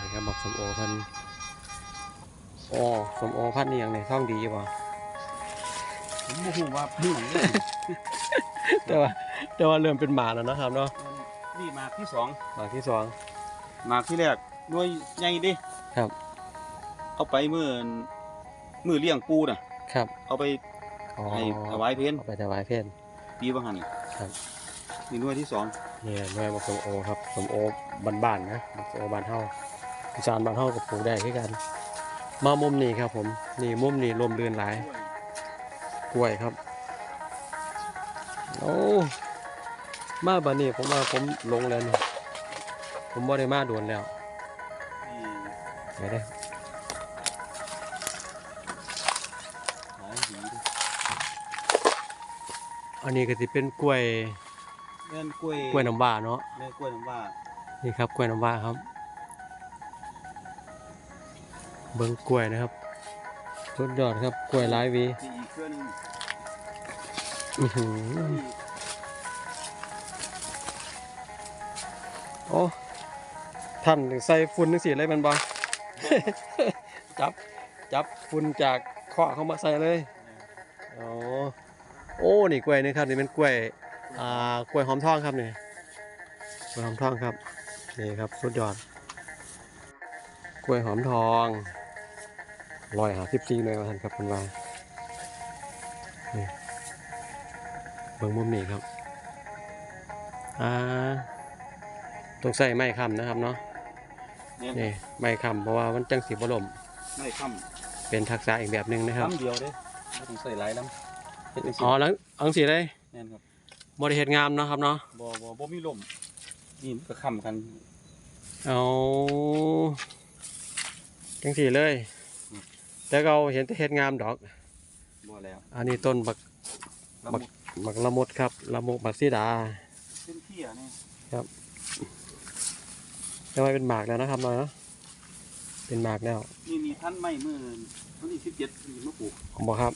นี่ครับบอกสมโอพันอ๋อสมโอพันนี่ยังไงท่องดีป่ะผมโมโหว่าเพื่อนเลยแต่ว่าแต่ว่าเริ่มเป็นหมาแล้วนะครับเนาะนี่หมากที่สองหมาที่สองหมากที่แรกหน่วยใหญ่ดิครับ เอาไปเมื่อมือเลี้ยงปูน่ะ ครับเอาไปอ๋อให้ถวายเพลเอาไปถวายเพนปีบังหันครับนี่หน่วยที่สองนี่หน่วยบอกสมโอครับสมโอบ้านๆนะบอกสมโอบ้านเฮาอีสานบ้านเฮากับปลูกได้คือกัน มามุมนี้ครับ ผมนี่มุมนี้ลมเรือนหลายกล้วยครับโอ้มาบันนี้ผมว่าผมลงแล้วนี่ผมบ่ได้มาโดนแล้วนี่ไปได้ อันนี้ก็สิเป็นกล้วยแม่นกล้วยกล้วยน้ำว้าเนาะแม่นกล้วยน้ำว่านี่ครับกล้วยน้ำว้าครับ เบิ้งกล้วยนะครับสุดยอดครับกล้วยหลายหวีที่อีกเครื่องหนึงอื้อหือที่โอ้ท่านใส่ฝุ่นนึงสิอะไรมันบ่ จับจับฝุ่นจากเคาะเข้ามาใส่เลยอ๋อ โอ้นี่กล้วยนี่ครับนี่เป็นกล้วยอ่ากล้วยหอมทองครับนี่กล้วยหอมทองครับนี่ครับสุดยอดกล้วยหอมทองร้อยหาสิบสี่เลยว่าท่านครับคุณว่านี่เบิ่งมุมนี้ครับอ่าต้องใส่ไม้ค้ำนะครับเนาะเนี่ยนี่ไม้ค้ำเพราะว่ามันจังสีบลมไม่ค่เป็นทักษะอีกแบบหนึ่งำนะครับลำเดียวเด้ไม่ต้องใส่หลายลำ เฮ็ดจังซี่อ๋อแล้วอังสีเลยแม่นครับบริเหตุงามเนาะครับเนาะบ่บ่บ่มีลมนี่มันก็ค้ำกันเอาจังสีเลย แต่เราเห็นแต่เห็ดงามดอก บ่แล้วอันนี้ต้นบักละบัมุกดบักละมุดครับละมุดบักซีดา เป็นเที่ยนี่จะไว้เป็นหมากแล้วนะครับเนาะเป็นหมากแล้วนี่มีพันธุ์ไม้มือวันที่สิบเจ็ดมีมะปลูก ผมบอกครับ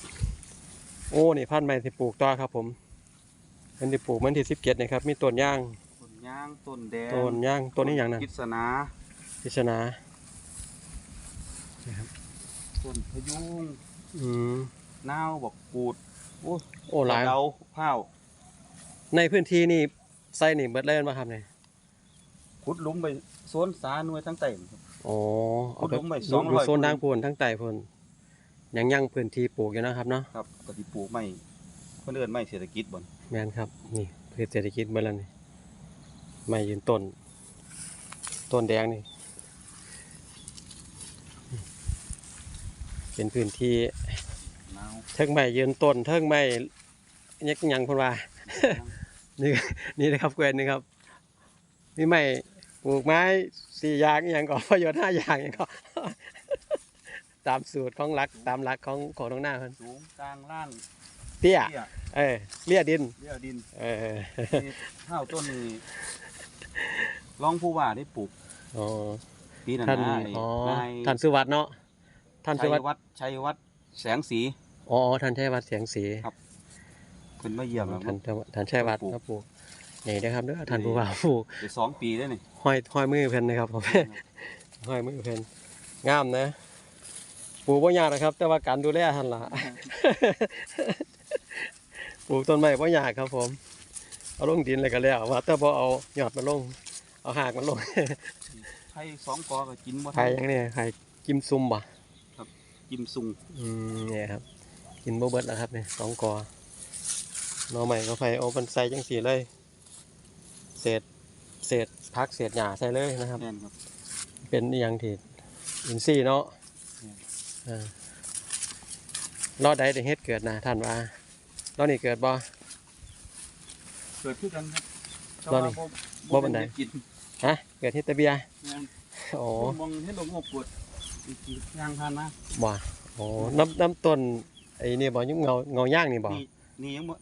โอ้นี่พันธุ์ใหม่ที่ปลูกต่อครับผมมันที่ปลูกมันที่สิบเจ็ดนี่ครับ มีต้นย่างต้นยางต้นแดงต้นย่างต้นนี้อย่างนั้นกิษณาพิชนาต้นพะยุงอืมนาวบอกกูดโอ้โอ้หลายเดาเผาวในพื้นที่นี่ไส้นี่เบิดเล่นมาครับเนี่ยขุดหลุมไปโซนสาหน่วยทั้งเต็มครับอ๋อเอาไปขุดหลุมไว้ลงอยู่200โซนทางพูนทั้งใต้พูน ยังยังพื้นที่ปลูกอยู่นะครับเนาะครับก็ที่ปลูกไม้คนเอื่นไม้เศรษฐกิจบ่นแม่นครับ นี่พืชเศรษฐกิจเมื่อแล้วนี่ไม่ยืนต้น ต้นแดงนี่ เป็นพื้นที่นาวเทิงไม้ยืนต้นเทิงไม้ยักยังคนว่า นี่นี่นะครับเกวนนี่ครับนี่ไม้ปลูกไม้สี่อย่างอหย่างก็ประโยชน์ห้าอย่างอย่างก็ ตามสูตรของหลักตามหลักของของตรงหน้าเพิ่นสูงกลางล่างเตี้ย เตี้ยเออเลี่ยดินเลี้ยวดินเออนี่ข้าวต้นนี้รองผู้ว่าได้ปลูกอ๋อปีนั้นท่านนะอ๋อนายท่านสุวัสด์เนาะท่านสุชัยวัสด์วัฒน์ชัยวัฒน์แสงสี อ๋อท่านชัยวัฒน์เสียงสีครับขึ้นมาเยี่ยมแล้วท่านท่านชัยวัฒน์ครับปลูกนี่นะครับเด้อท่านผู้ว่าปลูกเดี๋ยวสองปีได้วนี่ห้อยห้อยมือเพิ่นนะครับผม ห้อยมือเพิ่นงามนะ ปลูกบ่ยากนะครับ แต่ว่าการดูแลท่านล่ะปลูกต้นไม้บ่ยากครับ ผม เอาลงดินเลยก็แล้วว่าแต่บ่เอายอดมาลง เอาหากมันลงไข่สองกอก็กินบ่ไข่ทันยังเนี่ยไข่กิมซุ่มบ่กิมซุงอืมเนี่ยครับ กินบ่เบิดแล้วครับเนี่ยสองกอหน่อใหม่ก็ไฟเอามันใส่จังสีเลย เศษเศษพักเศษหญ้าใส่เลยนะครับแน่นครับเป็นอหย่างที่อินซี่เนาะอืมเออ รอดได้แต่เฮ็ดเกิดนะท่านว่ารอดนี่เกิดบ่เกิดขึ้นกันครับตอนนี้บ่ปานใดกินฮะเกิดที่ตะเบียแม่นโอ้มองเห็นลงงบปวดอีกทีย่างทานมาบ่โอ้น้ำน้ำต้นไอ้นี่บ่ยุ่งเงาเงาย่างนี่บ่นี่นี่ยังบ่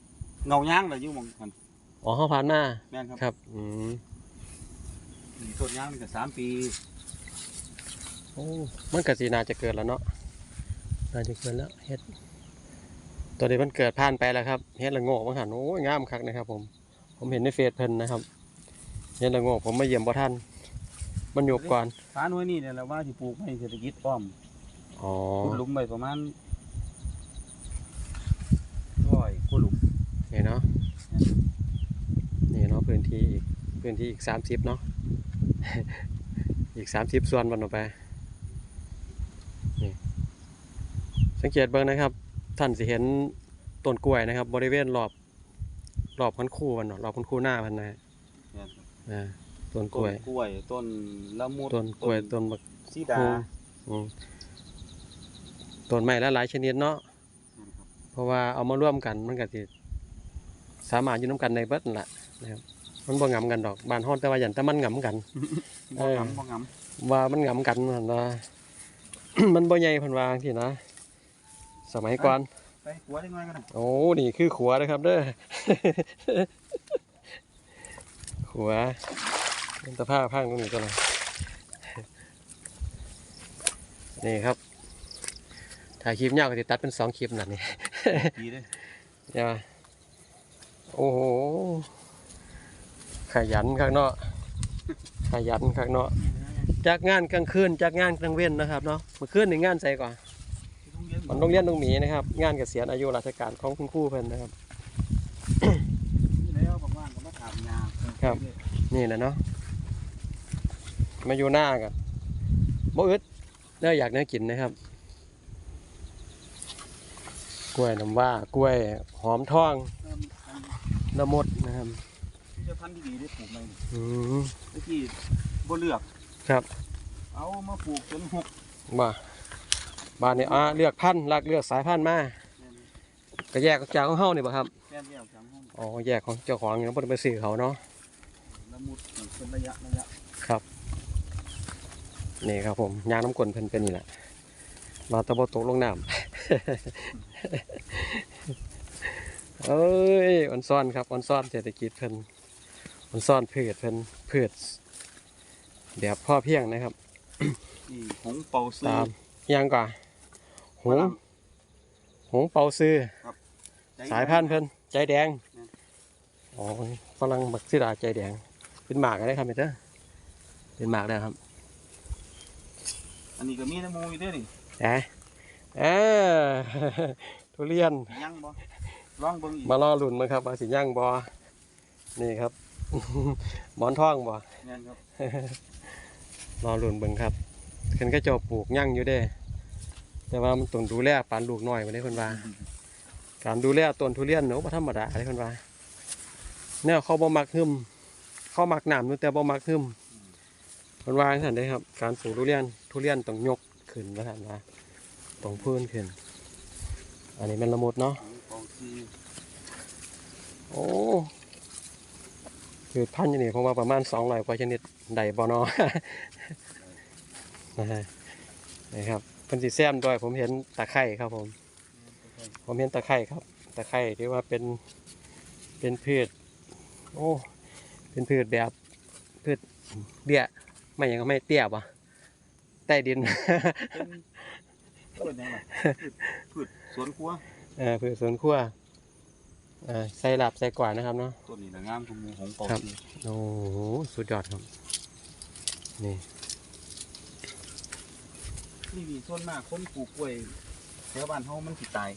เงาย่างเลยอยู่มองกันอ๋อเฮาผ่านมาแม่นครับครับอืมนี่ต้นย่างนี่ก็สามปีโอ้มันก็สิน่าจะเกิดแล้วเนาะ น่าจะเกิดแล้วเฮ็ดตัวนี้มันเกิดผ่านไปแล้วครับเฮ็ดละโงกมาหันโอ้ยงามคักนะครับ ผม ผมเห็นในเฟซเพิ่นนะครับเฮ็ดละโงกผมมาเยี่ยมบ่ทันมันอยู่ก่อนฟ้าหน่วยนี่เนี่ยแหละว่าที่ปลูกให้เศรษฐกิจป้อมอ๋อขุดหลุมไปประมาณร้อยกว่าหลุมนี่เนาะนี่เนาะพื้นที่อีกพื้นที่อีก30เนาะอีก30ส่วนวันออกไปนี่ สังเกตเบิ่งนะครับ ท่านสิเห็นต้นกล้วยนะครับ บริเวณรอบรอบคันคู่มันเนาะรอบคันคู่หน้ามันนะเนี่ยอ่าต้นกต้ล้วยนกล้วยต้นละมุดต้นกล้วยต้นบักซีดาอืมอืมต้นไม้หลายๆชนิดเนาะเพราะว่าเอามาร่วมกันมันก็สิสามารถอยู่น้ำกันในเบิดนั่นแหละนะครับมันบ่งำกันดอกบ้านฮอดแต่ว่าอย่างแต่มันงำกันเอบ่องำบ่งว่ามันงำกันนั่นนะมันบ่ใหญ่เพันวาจังที่นะ สมัยก่อนำไปหัวได้น้อยก็ได้โอ้ นี่คือขัวนะครับเด้อ ขัวเป็นตะผ้าพังตรงนี้ก็เลยนี่ครับ ถ่ายคลิปยาวก็ติตัดเป็นสองคลิปนั่นนี่ดีเด้ใช่ไหมโอ้โห ขยันข้างเนาะขยันข้างเนาะจากงานกลางคืนจากงานกลางเว้นนะครับเนาะเมื่อคืนในงานใส่ก่อน มันโรงเรียนตรงหมีนะครับ งานเกษียณอายุราชการของคุณครูเพิ่นนะครับ แล้วบางๆก็มาถามยาครับ นี่แหละเนาะมาอยู่หน้ากันบ่อึดเด้ออยากเนื้อกินนะครับ กล้วยน้ำว้ากล้วยหอมทองละมดนะครับจะพันธุ์ที่ดีได้ปลูกไหมนี่อืมเมื่อกี้บ่เลือก ครับ เอามาปลูกจนหกมา บ้านนี้อ่าเลือกพันธุ์ลักเลือกสายพันธุ์มาก็แยกจากของเฮานี่บ่ครับแค่เดียวสามห้องอ๋อแยกของเจ้าของนี่เนาะบ่ได้ไปซื้อเขาเนาะละมุดเป็นระยะระยะนี่ครับผมยางน้ำกลนเพิ่นเป็นนี่แหละมาตะบตกลงน้ำเอ้ยอันซ่อนครับอันซ่อนเศรษฐกิจเพิ่นอันซ่อนพืชเพิ่นพืชแบบพ่อเพียงนะครับนี่หงเป่าซื้อตามอิหยังก่อน หงหงเปาซื้อใจสายพันธุ์เพิ่นใจแดงอืมอ๋อฝรั่งบักซิดาใจแดง เป็นหมากอะไรครับเมเตอร์เป็นหมากได้ครับ อันนี้ก็มีน้ำมูอยู่ด้วยนี่แอะเออทุเรียนยังบ่ลองเบิ่งอีกมาล่อลุ่นมาครับมาสิย่างบอนี่ครับ หมอนทองบอแม่นครับรอลุ่นเบิ่งครับเพิ่นก็เจะปลูกย่างอยู่เด้ แต่ว่ามันต้องดูแลปานลูกน้อยมาได้เพิ่นว่า การดูแลต้นทุเรียนเนาะธรรมดาเด้เพิ่นว่าแนวเขาบ่มักหึมเขามักหน้ำอยู่แต่บ่มักหึมเพิ่นว่าจังซั่นเด้ครับ การปลูกทุเรียนทุเรียนต้องยกขึ้นว่าซั่นว่าต้องพื้นขึ้น อันนี้เป็นละมุดเนาะโอ้คือพันธุ์อยู่นี่ผมว่าประมาณสองร้อยกว่าชนิดใดบอนอนะฮะนี่ครับ เป็นสีแซมด้วย ผมเห็นตะไคร่ครับผม ผมเห็นตะไคร่ครับ ตะไคร่ที่ว่าเป็นเป็นพืช โอ้เป็นพืชแบบพืชเบี้ยไม่หยังก็ไม่เตี้ยปะใต้ดินเป็นพืชยังไงพืชสวนครัวเออพืชสวนครัวเออใส่หลับใส่กว่านะครับเนาะต้นนี้น่ะงามกุมูหงเป่าครับซื้อโอ้โหสุดยอดครับนี่ นี่มีส่วนมากคนปลูกกล้วยแถวบ้านเฮามันสิตาย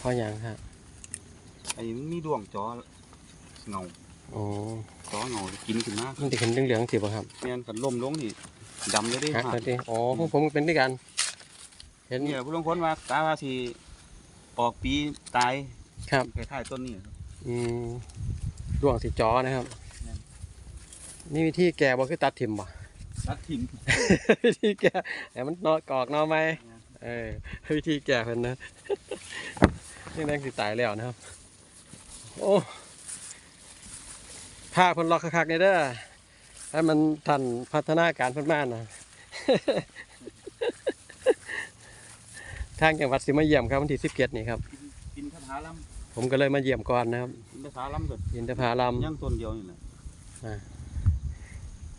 พ่อยังฮะไอ้มันมีดวงจอเงาโอ้จอเงากินขึ้นมามันจะเห็นเหลืองๆสิบ่ครับแม่นกันล่มลงนี่ดำเลยเด้ฮะหานั่นดิอ๋อของผมเป็นด้วยกัน เห็นเนี่ยผู้ลางคนว่าตาว่าสิออกปีตายครับคล้ายๆต้นนี้ครับอืมดวงสีจอนะครับนั่นนี่วิธีแก่บ่คือตัดถิ่มบ่ ตัดทิ้งวิธีแก่แต่มันนอกอกหนอไหมเออวิธีแก่เพิ่นนะนี่นั่งสิตายแล้วนะครับ โอ้ผ้าเพิ่นล็อกคักๆนี่เด้อให้มันทันพัฒนาการเพิ่นมานะทางจังหวัดสิมาเยี่ยมครับวันที่17นี่ครับกินคาถาลผมก็เลยมาเยี่ยมก่อนนะครับำกินคาถาลำก็อินทผลัมย่างต้นเดียวนี่แหละ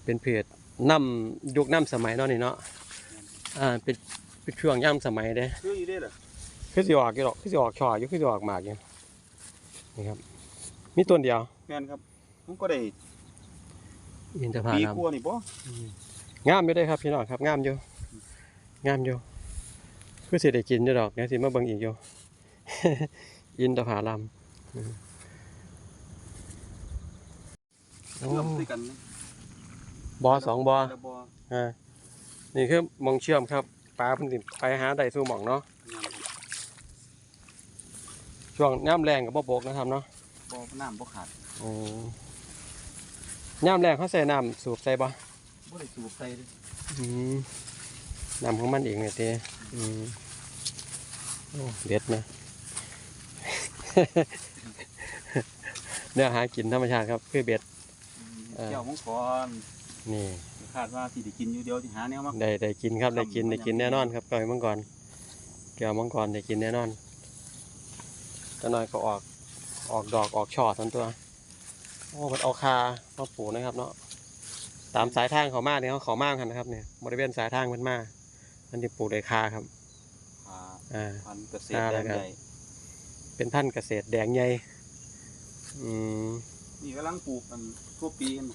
เป็นเพจ น้ำยุคน้ำสมัยเนาะนี่เนาะอ่าเป็นเป็นช่วงย่ำสมัยเด้คืออยู่ได้เหรอคือสิออกอยู่ดอกคือสิออกช่ออยู่คือสิออกหมากอยู่นี่ครับ มีต้นเดียวแม่นครับผมก็ได้อินทผปีลัมกลัวานี่บ่งามอยู่เด้ครับพี่น้องครับงามอยู่งามอยู่คือสิได้กินอยู่ดอกเดี๋ยวสิมาเบิ่งอีกอยู่อินทผลัมอืมโอ้เชื่อมด้วยกันนะ บอสองบอแล้วบ่อ่านี่คือหมองเชื่อมครับปลาเพิ่นสิไปหาได้สู่หม่องเนาะแม่นครับช่วงน้ำแรงกับบ่บกนะครับเนาะบ่น้ำบ่ขาดโอ้น้ำแรงเขาใส่น้ำสูบใส่บ่บ่ได้สูบใส่เด้อืมน้ำของมันเองเนี่ยเต้อืมโอ้เด็ดนะ เนื้อหากินธรรมชาติครับ คือเบ็ดเออ เจ้ามังกร นี่คาดว่าสิได้กินอยู่เดียวสิหาแนวมาได้ได้กินครับได้กินทำได้กินอย่างแน่นอนครับก้อยมังกรแก้วมังกรได้กินแน่นอนจะน้อยก็ออกออกดอกออกช่อทั้งตัวโอ้มันเอาคามาปลูกนะครับเนาะตามสายทางเขามาเนี่ยเขาเขามากกันนะครับเนี่ยบริเวณสายทางมันมามันจะปลูกได้คาครับอ่าอ่าพันธุ์เกษตรอ่าแดแล้งวก็ใหญ่เป็นพันธุ์เกษตรแดงใหญ่อืมนี่กำลังปลูกกันทั่วปีกัน